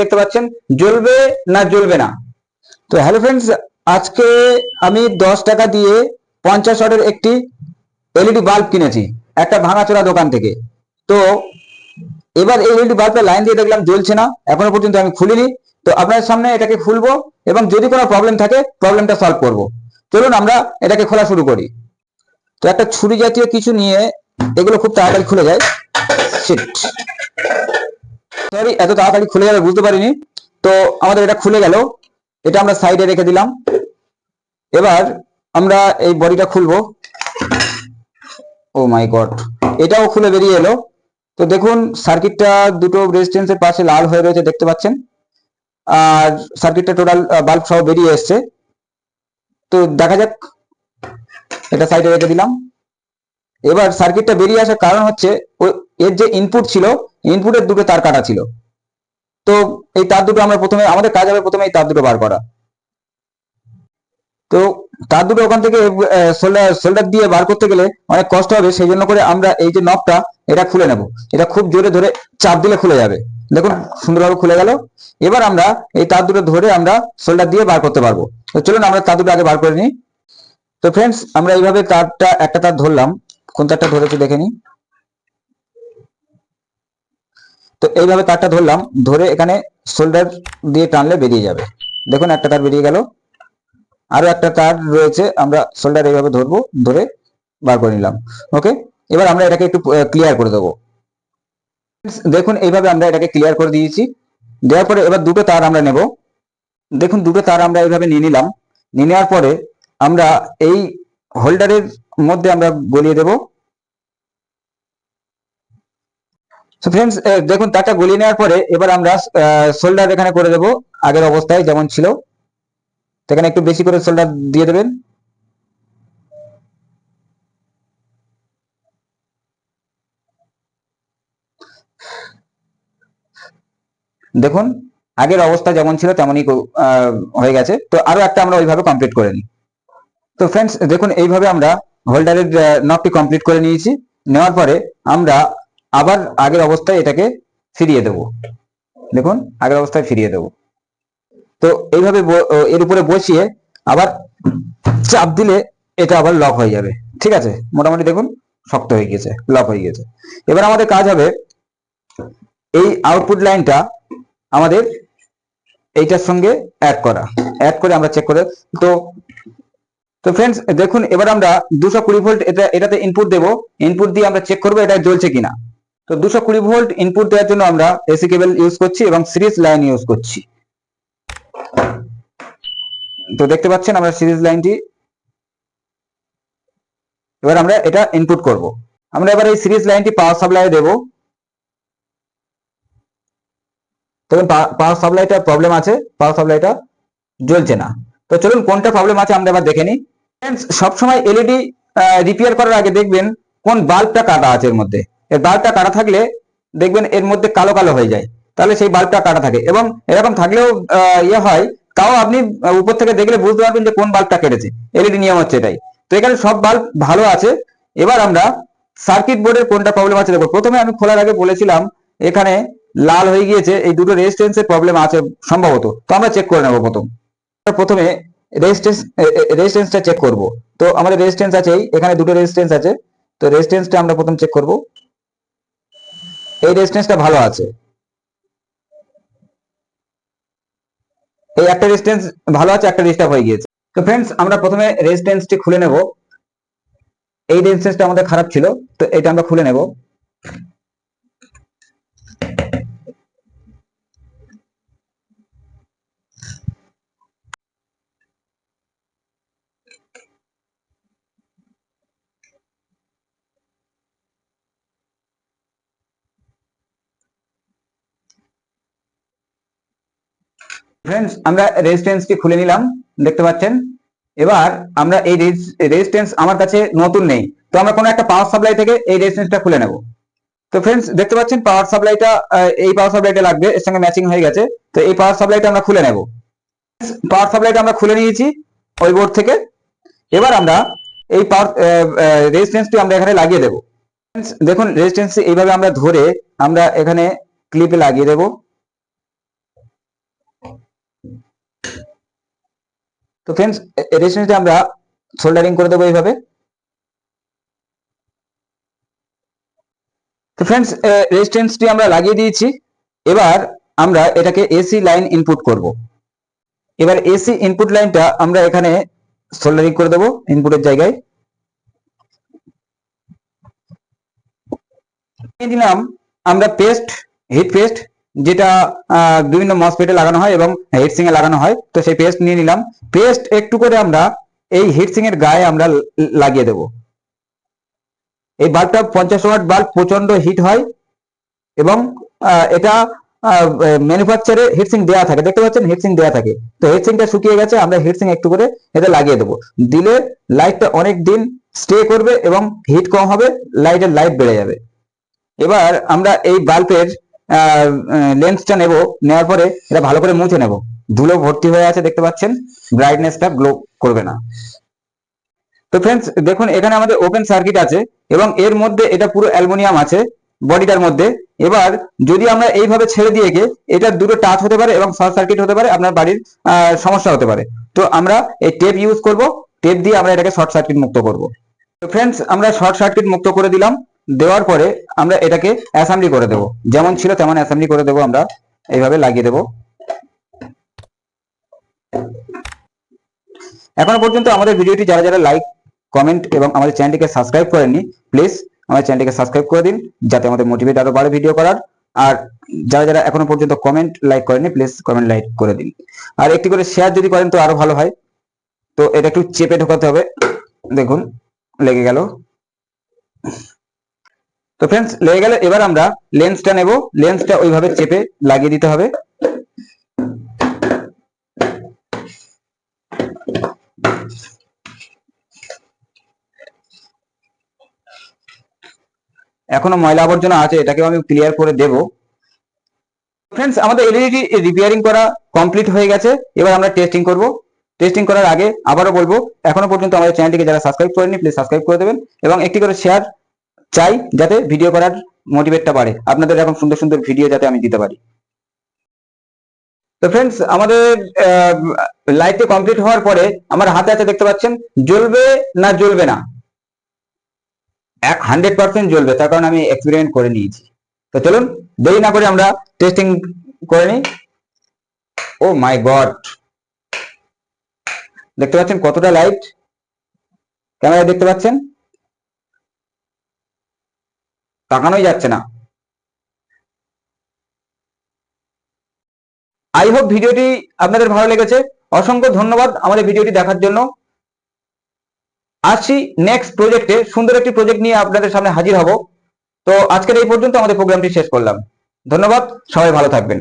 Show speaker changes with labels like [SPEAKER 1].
[SPEAKER 1] দেখতে পাচ্ছেন, জ্বলবে না জ্বলবে না। তো হ্যালো ফ্রেন্ডস আজকে আমি দশ টাকা দিয়ে পঞ্চাশ ওয়াটের একটি এলইডি বাল্ব কিনেছি, একটা ভাঙাচোরা দোকান থেকে। তো এবার এই এলইডি বাল্বটা লাইন দিয়ে দেখলাম জ্বলছে না, এখনও পর্যন্ত আমি খুলিনি। তো আপনার সামনে এটাকে খুলবো এবং যদি কোনো প্রবলেম থাকে প্রবলেমটা সলভ করব। চলুন আমরা এটাকে খোলা শুরু করি। তো একটা ছুরি জাতীয় কিছু নিয়ে এগুলো খুব তাড়াতাড়ি খুলে যায়। সরি এত তাড়াতাড়ি খুলে যাবে বুঝতে পারিনি। তো আমাদের এটা খুলে গেল। এটা আমরা সাইডে রেখে দিলাম। এবার আমরা এই বডিটা খুলবো। ও মাই গড এটাও খুলে বেরিয়ে এলো। তো দেখুন সার্কিটটা দুটো রেজিস্ট্যান্সের পাশে লাল হয়ে রয়েছে, দেখতে পাচ্ছেন? আর সার্কিটটা টোটাল বাল্ব সহ বেরিয়ে এসছে। তো দেখা যাক, এটা সাইডে রেখে দিলাম। এবার সার্কিটটা বেরিয়ে আসার কারণ হচ্ছে এর যে ইনপুট ছিল ইনপুটের দুটো তার কাটা ছিল। তো এই তার দুটো আমরা প্রথমে, আমাদের কাজ হবে প্রথমে এই তার দুটো বার করা। তো তার দুটো ওখান থেকে সোল্ডার দিয়ে বার করতে গেলে অনেক কষ্ট হবে সেই জন্য করে আমরা এই যে নবটা এটা খুলে নেব। এটা খুব জোরে ধরে চাপ দিলে খুলে যাবে। দেখুন, সুন্দরভাবে খুলে গেল। এবার আমরা এই তার দুটো ধরে আমরা সোল্ডার দিয়ে বার করতে পারব। তো চলুন, আমরা তার দুটো আগে বার করে নিই। তো ফ্রেন্ডস আমরা এইভাবে তারটা, একটা তার ধরলাম। কোন তারটা ধরেছি দেখে নিই। তো এইভাবে তারটা ধরলাম, ধরে এখানে শোল্ডার দিয়ে টানলে বেরিয়ে যাবে। দেখুন, একটা তার বেরিয়ে গেল। আরও একটা তার রয়েছে, আমরা শোল্ডার এইভাবে ধরবো, ধরে বার করে নিলাম। ওকে এবার আমরা এটাকে একটু ক্লিয়ার করে দেবো। দেখুন, এইভাবে আমরা এটাকে ক্লিয়ার করে দিয়েছি। দেওয়ার পরে এবার দুটো তার আমরা নেব। দেখুন, দুটো তার আমরা এইভাবে নিয়ে নিলাম। নিয়ে নেওয়ার পরে আমরা এই হোল্ডারের মধ্যে আমরা গলিয়ে দেব। ফ্রেন্ডস দেখুন তারটা গলিয়ে নেওয়ার পরে এবার আমরা সোল্ডার এখানে করে দেব, আগের অবস্থায় যেমন ছিল। এখানে একটু বেশি করে শোল্ডার দিয়ে দেবেন। দেখুন, আগের অবস্থা যেমন ছিল তেমনই হয়ে গেছে। তো আরও একটা আমরা ওইভাবে কমপ্লিট করে নিই। তো ফ্রেন্ডস দেখুন, এইভাবে আমরা হোল্ডারের নবটি কমপ্লিট করে নিয়েছি। নেওয়ার পরে আমরা আবার আগের অবস্থায় এটাকে ফিরিয়ে দেব। দেখুন, আগের অবস্থায় ফিরিয়ে দেব। তো এইভাবে এর উপরে বসিয়ে আবার চাপ দিলে এটা আবার লক হয়ে যাবে। ঠিক আছে? মোটামুটি দেখুন, শক্ত হয়ে গেছে লক হয়ে গেছে এবার আমাদের কাজ হবে, এই আউটপুট লাইনটা আমাদের এইটার সঙ্গে অ্যাড করা। অ্যাড করে আমরা চেক করে তো তো ফ্রেন্ডস দেখুন, এবার আমরা দুশো কুড়ি ভোল্ট এটা, এটাতে ইনপুট দেব। ইনপুট দিয়ে আমরা চেক করব এটা জ্বলছে কিনা। তো দুশো কুড়ি ভোল্ট ইনপুট দেওয়ার জন্য আমরা এসি কেবল ইউজ করছি এবং সিরিজ লাইন ইউজ করছি। তো দেখতে পাচ্ছেন আমরা সিরিজ লাইনটি এবার আমরা এটা ইনপুট করব। আমরা এবার এই সিরিজ লাইনটি পাওয়ার সাপ্লাই দেব। তখন পাওয়ার সাপ্লাইটা প্রবলেম আছে পাওয়ার সাপ্লাইটা জ্বলছে না। তো চলুন কোনটা প্রবলেম আছে আমরা এবার দেখে নিই। সবসময় এলইডি রিপেয়ার করার আগে দেখবেন কোন বাল্বটা কাটা আছে এর মধ্যে। এর বাল্বটা কাটা থাকলে দেখবেন এর মধ্যে কালো কালো হয়ে যায়। তাহলে সেই বাল্বটা কাটা থাকে এবং এরকম থাকলেও ইয়ে হয়, তাও আপনি উপর থেকে দেখলে বুঝতে পারবেন যে কোন বাল্বটা কেটেছে। এলইডি নিয়ম হচ্ছে এটাই। তো এখানে সব বাল্ব ভালো আছে। এবার আমরা সার্কিট বোর্ডের কোনটা প্রবলেম আছে দেখো প্রথমে আমি খোলার আগে বলেছিলাম, এখানে লাল হয়ে গিয়েছে। এই দুটো রেজিস্ট্যান্সের প্রবলেম আছে সম্ভবত। তো আমরা চেক করে নেব প্রথম। প্রথমে রেজিস্ট্যান্স রেজিস্ট্যান্সটা চেক করব। তো আমাদের রেজিস্ট্যান্স আছে এখানে দুটো রেজিস্ট্যান্স আছে। তো রেজিস্ট্যান্সটা আমরা প্রথম চেক করব। এই রেজিস্ট্যান্সটা ভালো আছে। এই একটা রেজিস্ট্যান্স ভালো আছে, একটা ডিস্টার্ব হয়ে গিয়েছে। তো ফ্রেন্ডস আমরা প্রথমে রেজিস্ট্যান্সটি খুলে নেব। এই রেজিস্ট্যান্সটা আমাদের খারাপ ছিল, তো এটা আমরা খুলে নেব। ফ্রেন্ডস আমরা রেজিস্ট্যান্সটি খুলে নিলাম, দেখতে পাচ্ছেন? এবার আমরা এই রেজিস্ট্যান্স আমার কাছে নতুন নেই। তো আমরা কোনো একটা পাওয়ার সাপ্লাই থেকে এই রেজিস্ট্যান্সটা খুলে নেব। তো ফ্রেন্ডস দেখতে পাচ্ছেন পাওয়ার সাপ্লাইটা এই পাওয়ার সাপ্লাইটা লাগবে, এর সঙ্গে ম্যাচিং হয়ে গেছে। তো এই পাওয়ার সাপ্লাইটা আমরা খুলে নেব। পাওয়ার সাপ্লাইটা আমরা খুলে নিয়েছি, ওই বোর্ড থেকে। এবার আমরা এই পাওয়ার রেজিস্ট্যান্সটি আমরা এখানে লাগিয়ে দেব। দেখুন রেজিস্ট্যান্স এইভাবে আমরা ধরে আমরা এখানে ক্লিপে লাগিয়ে দেবো। তো ফ্রেন্ডস রেজিস্ট্যান্সটা আমরা সোল্ডারিং করে দেবো এইভাবে। তো ফ্রেন্ডস রেজিস্ট্যান্সটি আমরা লাগিয়ে দিয়েছি। এবার আমরা এটাকে এসি লাইন ইনপুট করব। এবার এসি ইনপুট লাইনটা আমরা এখানে সোল্ডারিং করে দেবো ইনপুটের জায়গায়। দিলাম, আমরা পেস্ট হিট পেস্ট যেটা বিভিন্ন মসপেটে লাগানো হয় এবং হিটসিং এ লাগানো হয়। তো সেই পেস্ট নিয়ে নিলাম। পেস্ট একটু করে আমরা এই হিটসিং এর গায়ে আমরা লাগিয়ে দেব। এই বাল্বটা পঞ্চাশ ওয়াট বাল্ব প্রচণ্ড হিট হয় এবং এটা ম্যানুফ্যাকচারে হিটসিং দেওয়া থাকে। দেখতে পাচ্ছেন হিটসিং দেওয়া থাকে। তো হিটসিংটা শুকিয়ে গেছে, আমরা হিটসিং একটু করে এতে লাগিয়ে দেবো। দিলে লাইটটা অনেক দিন স্টে করবে এবং হিট কম হবে লাইটের লাইট বেড়ে যাবে। এবার আমরা এই বাল্বের লেন্সটা নেব, নেওয়ার পরে এটা ভালো করে মুছে নেব। ধুলো ভর্তি হয়ে আছে, দেখতে পাচ্ছেন? ব্রাইটনেসটা গ্লো করবে না। তো ফ্রেন্ডস দেখুন, এখানে আমাদের ওপেন সার্কিট আছে এবং এর মধ্যে এটা পুরো অ্যালুমিনিয়াম আছে, বডিটার মধ্যে। এবার, যদি আমরা এইভাবে ছেড়ে দিয়ে গে এটা দুটো টাচ হতে পারে এবং শর্ট সার্কিট হতে পারে, আপনার বাড়ির সমস্যা হতে পারে। তো আমরা এই টেপ ইউজ করব টেপ দিয়ে আমরা এটাকে শর্ট সার্কিট মুক্ত করব। তো ফ্রেন্ডস আমরা শর্ট সার্কিট মুক্ত করে দিলাম। দেওয়ার পরে আমরা এটাকে অ্যাসেম্বলি করে দেব। যেমন ছিল তেমন অ্যাসেম্বলি করে দেব আমরা। এইভাবে লাগিয়ে দেব। এখনও পর্যন্ত আমাদের ভিডিওটি যারা যারা লাইক কমেন্ট এবং আমাদের চ্যানেলটিকে সাবস্ক্রাইব করেননি প্লিজ আমাদের চ্যানেলটিকে সাবস্ক্রাইব করে দিন, যাতে আমাদের মোটিভেট আরও বাড়ে ভিডিও করার। আর যারা যারা এখনও পর্যন্ত কমেন্ট লাইক করেনি প্লিজ কমেন্ট লাইক করে দিন। আর একটি করে শেয়ার যদি করেন তো আরও ভালো হয়। তো এটা একটু চেপে ঢোকাতে হবে। দেখুন, লেগে গেল। তো ফ্রেন্ডস লেগে গেলে, এবার আমরা লেন্সটা নেব। লেন্সটা ওইভাবে চেপে লাগিয়ে দিতে হবে। এখনও ময়লা আবর্জনা আছে, এটাকেও আমি ক্লিয়ার করে দেব। ফ্রেন্ডস আমাদের এলইডি রিপেয়ারিং করা কমপ্লিট হয়ে গেছে। এবার আমরা টেস্টিং করব। টেস্টিং করার আগে আবারও বলব, এখনও পর্যন্ত আমাদের চ্যানেলটিকে যারা সাবস্ক্রাইব করেনি প্লিজ সাবস্ক্রাইব করে দেবেন এবং একটি করে শেয়ার চাই যাতে ভিডিও করার মোটিভেটটা বাড়ে। আপনাদের এরকম সুন্দর সুন্দর ভিডিও যাতে আমি দিতে পারি। তো ফ্রেন্ডস আমাদের লাইটটি কমপ্লিট হওয়ার পরে আমার হাতে আছে দেখতে পাচ্ছেন, জ্বলবে না জ্বলবে না? এক হান্ড্রেড পার্সেন্ট জ্বলবে, তার কারণ আমি এক্সপেরিমেন্ট করে নিয়েছি। তো চলুন, দেরি না করে আমরা টেস্টিং করে নিই। ও মাই গড দেখতে পাচ্ছেন কতটা লাইট ক্যামেরায় দেখতে পাচ্ছেন? তাকানোই যাচ্ছে না। আই হোপ ভিডিওটি আপনাদের ভালো লেগেছে। অসংখ্য ধন্যবাদ আমাদের ভিডিওটি দেখার জন্য। আসছি নেক্সট প্রজেক্টে সুন্দর একটি প্রজেক্ট নিয়ে আপনাদের সামনে হাজির হব। তো আজকের এই পর্যন্ত আমাদের প্রোগ্রামটি শেষ করলাম। ধন্যবাদ। সবাই ভালো থাকবেন।